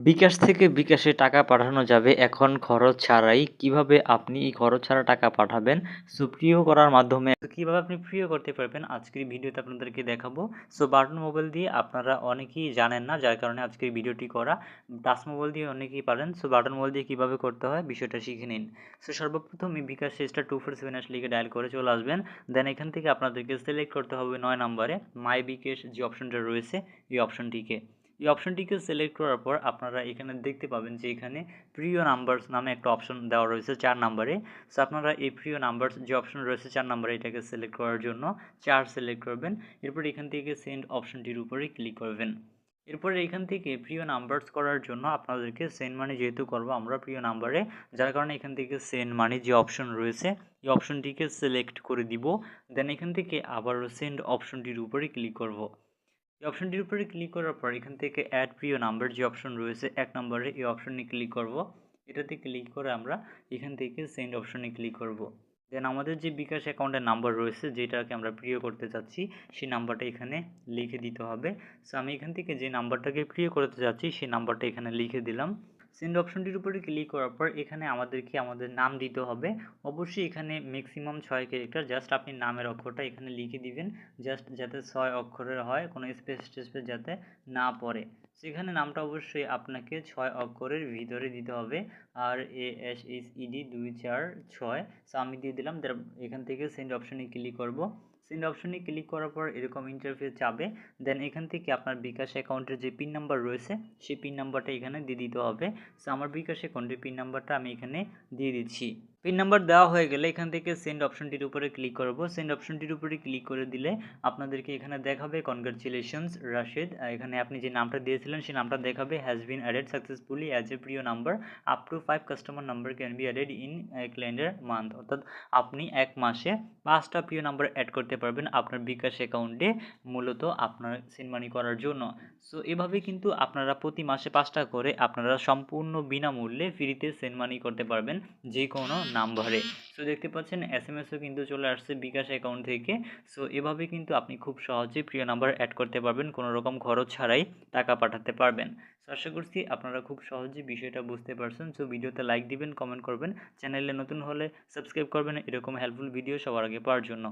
বিকাশ থেকে বিকাশে টাকা পাঠানো যাবে। এখন খরচ ছাড়াই কীভাবে আপনি এই খরচ ছাড়া টাকা পাঠাবেন সো প্রিয় করার মাধ্যমে। কীভাবে আপনি প্রিয় করতে পারবেন, আজকের ভিডিওতে আপনাদেরকে দেখাবো। সো বাটন মোবাইল দিয়ে আপনারা অনেকেই জানেন না, যার কারণে আজকের ভিডিওটি করা। টাচ মোবাইল দিয়ে অনেকেই পারেন। সো বাটন মোবাইল দিয়ে কীভাবে করতে হয়, বিষয়টা শিখে নিন। সো সর্বপ্রথম এই bKash star two four seven লিখে ডায়াল করে চলে আসবেন। দেন এখান থেকে আপনাদেরকে সিলেক্ট করতে হবে নয় নম্বরে মাই বিকাশ যে অপশনটা রয়েছে, এই অপশনটিকে এই অপশনটিকে সিলেক্ট করার পর আপনারা এখানে দেখতে পাবেন যে এখানে প্রিয় নাম্বারস নামে একটা অপশন দেওয়া রয়েছে চার নাম্বারে সো আপনারা এই প্রিয় নাম্বারস যে অপশন রয়েছে চার নাম্বারে এটাকে সিলেক্ট করার জন্য চার সিলেক্ট করবেন। এরপর এখান থেকে সেন্ড অপশনটির উপরে ক্লিক করবেন। এরপরে এখান থেকে প্রিয় নাম্বারস করার জন্য আপনাদেরকে সেন্ড মানি যেহেতু করব, আমরা প্রিয় নাম্বারে যার কারণে এখান থেকে সেন্ড মানি যে অপশন রয়েছে, এই অপশনটিকে সিলেক্ট করে দিব। দেন এখান থেকে আবারও সেন্ড অপশনটির উপরে ক্লিক করব। এই অপশনটির উপরে ক্লিক করার পর এখান থেকে অ্যাড প্রিয় নাম্বার যে অপশন রয়েছে, এক নম্বরে এই অপশনে ক্লিক করব। এটাতে ক্লিক করে আমরা এখান থেকে সেন্ড অপশনে ক্লিক করব। দেন আমাদের যে বিকাশ অ্যাকাউন্টের নাম্বার রয়েছে, যেটাকে আমরা প্রিয় করতে চাচ্ছি, সেই নাম্বারটা এখানে লিখে দিতে হবে। সো আমি এখান থেকে যে নাম্বারটাকে প্রিয় করতে চাচ্ছি, সেই নাম্বারটা এখানে লিখে দিলাম। সেন্ড অপশনটির উপরে ক্লিক করার পর এখানে আমাদেরকে আমাদের নাম দিতে হবে। অবশ্যই এখানে ম্যাক্সিমাম ছয় ক্যারেক্টার জাস্ট আপনি নামের অক্ষরটা এখানে লিখে দিবেন জাস্ট যাতে ছয় অক্ষরের হয়, কোনো স্পেস টেস্পেস যাতে না পড়ে। সেখানে নামটা অবশ্যই আপনাকে ছয় অক্ষরের ভিতরে দিতে হবে। আর A S S E D দুই, চার, ছয়। সো আমি দিয়ে দিলাম এখান থেকে সেন্ড অপশনে ক্লিক করব। সেন্ড অপশনে ক্লিক করার পর এরকম ইন্টারফেস যাবে। দেন এখান থেকে আপনার বিকাশ অ্যাকাউন্টের যে পিন নাম্বার রয়েছে, সেই পিন নাম্বারটা এখানে দিয়ে দিতে হবে। সো আমার বিকাশ অ্যাকাউন্টের পিন নাম্বারটা আমি এখানে দিয়ে দিচ্ছি। পিন নাম্বার দেওয়া হয়ে গেলে এখান থেকে সেন্ড অপশনটির উপরে ক্লিক করব। সেন্ড অপশনটির উপরে ক্লিক করে দিলে আপনাদেরকে এখানে দেখাবে কনগ্রাচুলেশনস রাশেদ। এখানে আপনি যে নামটা দিয়েছিলেন, সেই নামটা দেখাবে has been added successfully as a Priyo number up to five customer number can be added in calendar month অর্থাৎ আপনি এক মাসে পাঁচটা প্রিয় নাম্বার অ্যাড করতে পারবেন আপনার বিকাশ অ্যাকাউন্টে মূলত আপনার সেন্ড মানি করার জন্য। সো এভাবে কিন্তু আপনারা প্রতি মাসে পাঁচটা করে আপনারা সম্পূর্ণ বিনামূল্যে ফ্রিতে সেন্ড মানি করতে পারবেন। যে কোনো নাম্বারে সো দেখতে পাচ্ছেন এস এম এসও কিন্তু চলে আসছে বিকাশ অ্যাকাউন্ট থেকে। সো এভাবে কিন্তু আপনি খুব সহজেই প্রিয় নাম্বার অ্যাড করতে পারবেন, কোনো রকম খরচ ছাড়াই টাকা পাঠাতে পারবেন। আশা করছি আপনারা খুব সহজেই বিষয়টা বুঝতে পারছেন। সো ভিডিওতে লাইক দিবেন কমেন্ট করবেন। চ্যানেলে নতুন হলে সাবস্ক্রাইব করবেন, এরকম হেল্পফুল ভিডিও সবার আগে পাওয়ার জন্য।